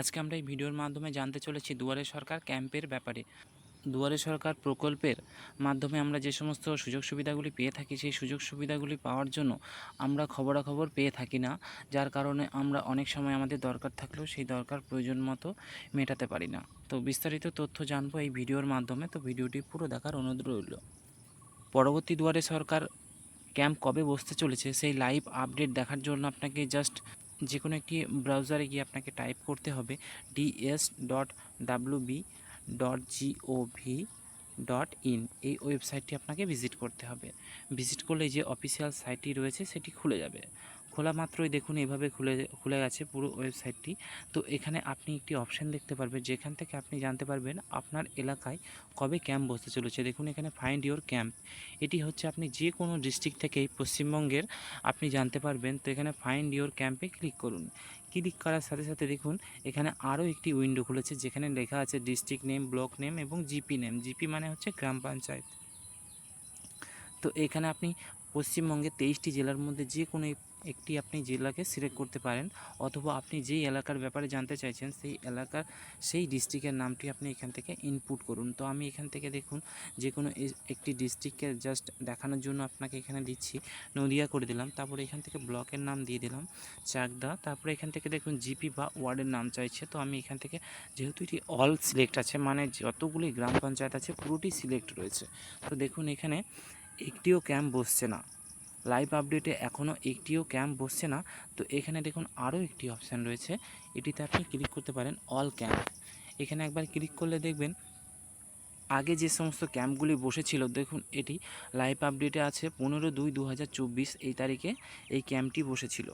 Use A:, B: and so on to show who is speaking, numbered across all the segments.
A: আজকে আমরা এই ভিডিওর মাধ্যমে জানতে চলেছি দুয়ারে সরকার ক্যাম্পের ব্যাপারে। দুয়ারে সরকার প্রকল্পের মাধ্যমে আমরা যে সমস্ত সুযোগ সুবিধাগুলি পেয়ে থাকি, সেই সুযোগ সুবিধাগুলি পাওয়ার জন্য আমরা খবরাখবর পেয়ে থাকি না, যার কারণে আমরা অনেক সময় আমাদের দরকার থাকলেও সেই দরকার প্রয়োজন মতো মেটাতে পারি না। তো বিস্তারিত তথ্য জানব এই ভিডিওর মাধ্যমে। তো ভিডিওটি পুরো দেখার অনুরোধ রইল। পরবর্তী দুয়ারে সরকার ক্যাম্প কবে বসতে চলেছে, সেই লাইভ আপডেট দেখার জন্য আপনাকে জাস্ট যে কোনো একটি ব্রাউজারে গিয়ে আপনাকে টাইপ করতে হবে DS dot WB dot GOV dot in এই ওয়েবসাইটটি আপনাকে ভিজিট করতে হবে। ভিজিট করলে যে অফিসিয়াল সাইটটি রয়েছে, সেটি খুলে যাবে। খোলা মাত্রই দেখুন, এভাবে খুলে খুলে গেছে পুরো ওয়েবসাইটটি। তো এখানে আপনি একটি অপশান দেখতে পারবেন, যেখান থেকে আপনি জানতে পারবেন আপনার এলাকায় কবে ক্যাম্প বসতে চলেছে। দেখুন, এখানে ফাইন্ড ইওর ক্যাম্প এটি হচ্ছে আপনি যে কোনো ডিস্ট্রিক্ট থেকেই পশ্চিমবঙ্গের আপনি জানতে পারবেন। তো এখানে ফাইন্ড ইওর ক্যাম্পে ক্লিক করুন। ক্লিক করার সাথে সাথে দেখুন, এখানে আরও একটি উইন্ডো খুলেছে, যেখানে লেখা আছে ডিস্ট্রিক্ট নেম ব্লক নেম এবং জিপি নেম জিপি মানে হচ্ছে গ্রাম পঞ্চায়েত। তো এখানে আপনি পশ্চিমবঙ্গের তেইশটি জেলার মধ্যে যে কোনো একটি আপনি জেলাকে সিলেক্ট করতে পারেন অথবা আপনি যেই এলাকার ব্যাপারে জানতে চাইছেন সেই এলাকার সেই ডিস্ট্রিক্টের নামটি আপনি এখান থেকে ইনপুট করুন। তো আমি এখান থেকে দেখুন যে কোনো একটি ডিস্ট্রিক্টকে জাস্ট দেখানোর জন্য আপনাকে এখানে দিচ্ছি। নদিয়া করে দিলাম, তারপরে এখান থেকে ব্লকের নাম দিয়ে দিলাম, চাকদা। তারপরে এখান থেকে দেখুন জিপি বা ওয়ার্ডের নাম চাইছে। তো আমি এখান থেকে যেহেতু এটি অল সিলেক্ট আছে মানে যতগুলি গ্রাম পঞ্চায়েত আছে পুরোটি সিলেক্ট রয়েছে। তো দেখুন এখানে একটিও ক্যাম্প বসছে না। লাইভ আপডেটে এখনও একটিও ক্যাম্প বসছে না। তো এখানে দেখুন আরও একটি অপশান রয়েছে। এটিতে আপনি ক্লিক করতে পারেন অল ক্যাম্প এখানে একবার ক্লিক করলে দেখবেন আগে যে সমস্ত ক্যাম্পগুলি বসেছিল, দেখুন এটি লাইভ আপডেটে আছে পনেরো দুই দু এই তারিখে এই ক্যাম্পটি বসেছিল।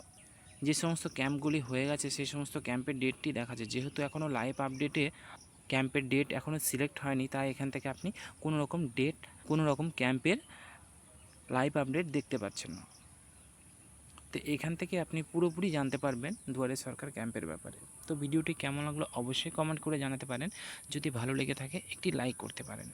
A: যে সমস্ত ক্যাম্পগুলি হয়ে গেছে সেই সমস্ত ক্যাম্পের ডেটটি দেখাচ্ছে। যেহেতু এখনও লাইভ আপডেটে ক্যাম্পের ডেট এখনও সিলেক্ট হয়নি, তাই এখান থেকে আপনি কোনো রকম ডেট, কোনো রকম ক্যাম্পের লাইভ আপডেট দেখতে পাচ্ছেন না। তো এখান থেকে আপনি পুরোপুরি জানতে পারবেন দুয়ারে সরকার ক্যাম্পের ব্যাপারে। তো ভিডিওটি কেমন লাগল অবশ্যই কমেন্ট করে জানাতে পারেন। যদি ভালো লেগে থাকে একটি লাইক করতে পারেন।